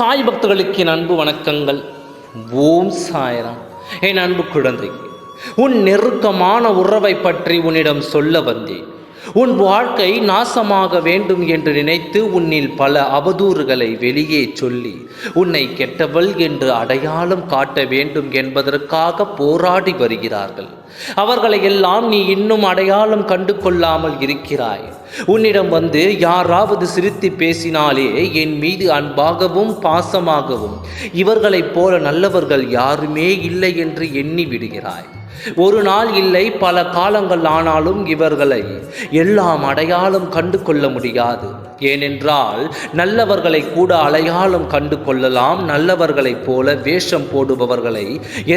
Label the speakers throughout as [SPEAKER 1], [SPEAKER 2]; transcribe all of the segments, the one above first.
[SPEAKER 1] சாய் பக்தர்களுக்கு என் அன்பு வணக்கங்கள். ஓம் சாயராம். என் அன்பு குழந்தை உன் நெருக்கமான உறவை பற்றி உன்னிடம் சொல்ல வந்தேன். உன் வாழ்க்கை நாசமாக வேண்டும் என்று நினைத்து உன்னில் பல அவதூறுகளை வெளியே சொல்லி உன்னை கெட்டவள் என்று அடையாளம் காட்ட வேண்டும் என்பதற்காக போராடி வருகிறார்கள். அவர்களை எல்லாம் நீ இன்னும் அடையாளம் கண்டு கொள்ளாமல் இருக்கிறாய். உன்னிடம் வந்து யாராவது சிரித்து பேசினாலே என் மீது அன்பாகவும் பாசமாகவும் இவர்களைப் போல நல்லவர்கள் யாருமே இல்லை என்று எண்ணி விடுகிறாய். ஒரு நாள் இல்லை பல காலங்கள் ஆனாலும் இவர்களை எல்லாம் அடையாளம் கண்டு கொள்ள முடியாது. ஏனென்றால் நல்லவர்களை கூட அடையாளம் கண்டு கொள்ளலாம். நல்லவர்களைப் போல வேஷம் போடுபவர்களை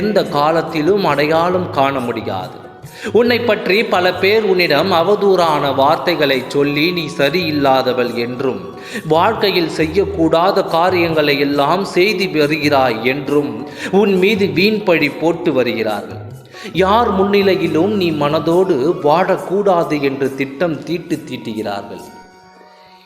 [SPEAKER 1] எந்த காலத்திலும் அடையாளம் காண முடியாது. உன்னை பற்றி பல பேர் உன்னிடம் அவதூறான வார்த்தைகளை சொல்லி நீ சரியில்லாதவள் என்றும் வாழ்க்கையில் செய்யக்கூடாத காரியங்களை எல்லாம் செய்து வருகிறாய் என்றும் உன் மீது வீண்பழி போட்டு வருகிறார்கள். யார் முன்னிலையிலும் நீ மனதோடு வாழக்கூடாது என்று திட்டம் தீட்டு தீட்டுகிறார்கள்.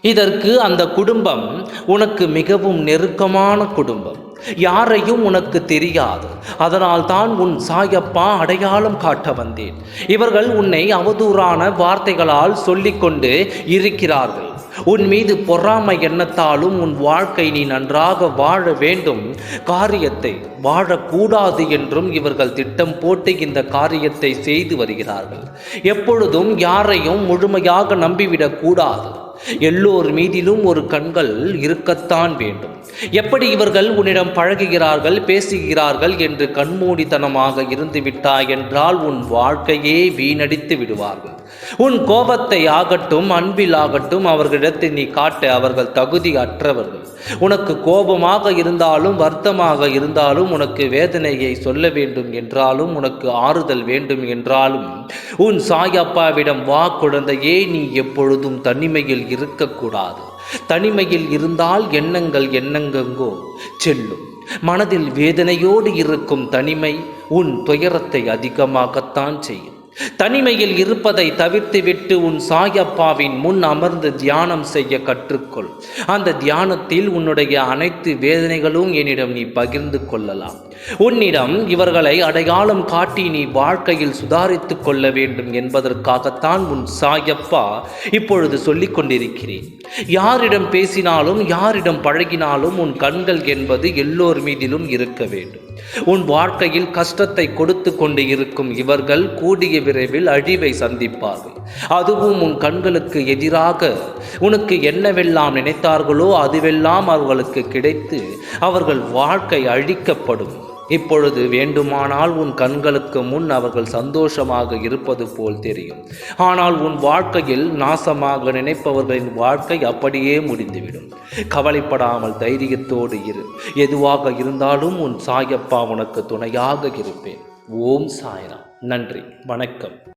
[SPEAKER 1] இதற்கு அந்த குடும்பம் உனக்கு மிகவும் நெருக்கமான குடும்பம். யாரையும் உனக்கு தெரியாது. அதனால் தான் உன் சாயப்பா அடையாளம் காட்ட வந்தேன். இவர்கள் உன்னை அவதூறான வார்த்தைகளால் சொல்லிக்கொண்டு இருக்கிறார்கள். உன் மீது பொறாமை எண்ணத்தாலும் உன் வாழ்க்கை நீ நன்றாக வாழ வேண்டும். காரியத்தை வாழக்கூடாது என்றும் இவர்கள் திட்டம் போட்டு இந்த காரியத்தை செய்து வருகிறார்கள். எப்பொழுதும் யாரையும் முழுமையாக நம்பிவிடக் கூடாது. எல்லோர் மீதிலும் ஒரு கண்கள் இருக்கத்தான் வேண்டும். எப்படி இவர்கள் உன்னிடம் பழகுகிறார்கள் பேசுகிறார்கள் என்று கண்மூடித்தனமாக இருந்து விட்டாய் என்றால் உன் வாழ்க்கையே வீணடித்து விடுவார்கள். உன் கோபத்தை ஆகட்டும் அன்பில் ஆகட்டும் அவர்களிடத்தை நீ காட்ட அவர்கள் தகுதி அற்றவர்கள். உனக்கு கோபமாக இருந்தாலும் வருத்தமாக இருந்தாலும் உனக்கு வேதனையை சொல்ல வேண்டும் என்றாலும் உனக்கு ஆறுதல் வேண்டும் என்றாலும் உன் சாயப்பாவிடம் வா குழந்தையே நீ எப்பொழுதும் தனிமையில் இருக்கக்கூடாது. தனிமையில் இருந்தால் எண்ணங்கள் எண்ணங்கெங்கோ செல்லும். மனதில் வேதனையோடு இருக்கும் தனிமை உன் துயரத்தை அதிகமாகத்தான் செய்யும். தனிமையில் இருப்பதை தவிர்த்துவிட்டு உன் சாயப்பாவின் முன் அமர்ந்து தியானம் செய்ய கற்றுக்கொள். அந்த தியானத்தில் உன்னுடைய அனைத்து வேதனைகளும் என்னிடம் நீ பகிர்ந்து கொள்ளலாம். உன்னிடம் இவர்களை அடையாளம் காட்டி நீ வாழ்க்கையில் சுதாரித்து கொள்ள வேண்டும் என்பதற்காகத்தான் உன் சாயப்பா இப்பொழுது சொல்லிக் கொண்டிருக்கிறேன். யாரிடம் பேசினாலும் யாரிடம் பழகினாலும் உன் கண்கள் என்பது எல்லோர் மீதிலும் இருக்க வேண்டும். உன் வாழ்க்கையில் கஷ்டத்தை கொடுத்து கொண்டு இருக்கும் இவர்கள் கூடிய விரைவில் அழிவை சந்திப்பார்கள். அதுவும் உன் கண்களுக்கு எதிராக. உனக்கு என்னவெல்லாம் நினைத்தார்களோ அதுவெல்லாம் அவர்களுக்கு கிடைத்து அவர்கள் வாழ்க்கை அழிக்கப்படும். இப்பொழுது வேண்டுமானால் உன் கண்களுக்கு முன் அவர்கள் சந்தோஷமாக இருப்பது போல் தெரியும். ஆனால் உன் வாழ்க்கையில் நாசமாக நினைப்பவர்களின் வாழ்க்கை அப்படியே முடிந்துவிடும். கவலைப்படாமல் தைரியத்தோடு இரு. எதுவாக இருந்தாலும் உன் சாயப்பா உனக்கு துணையாக இருப்பேன். ஓம் சாய்ராம். நன்றி. வணக்கம்.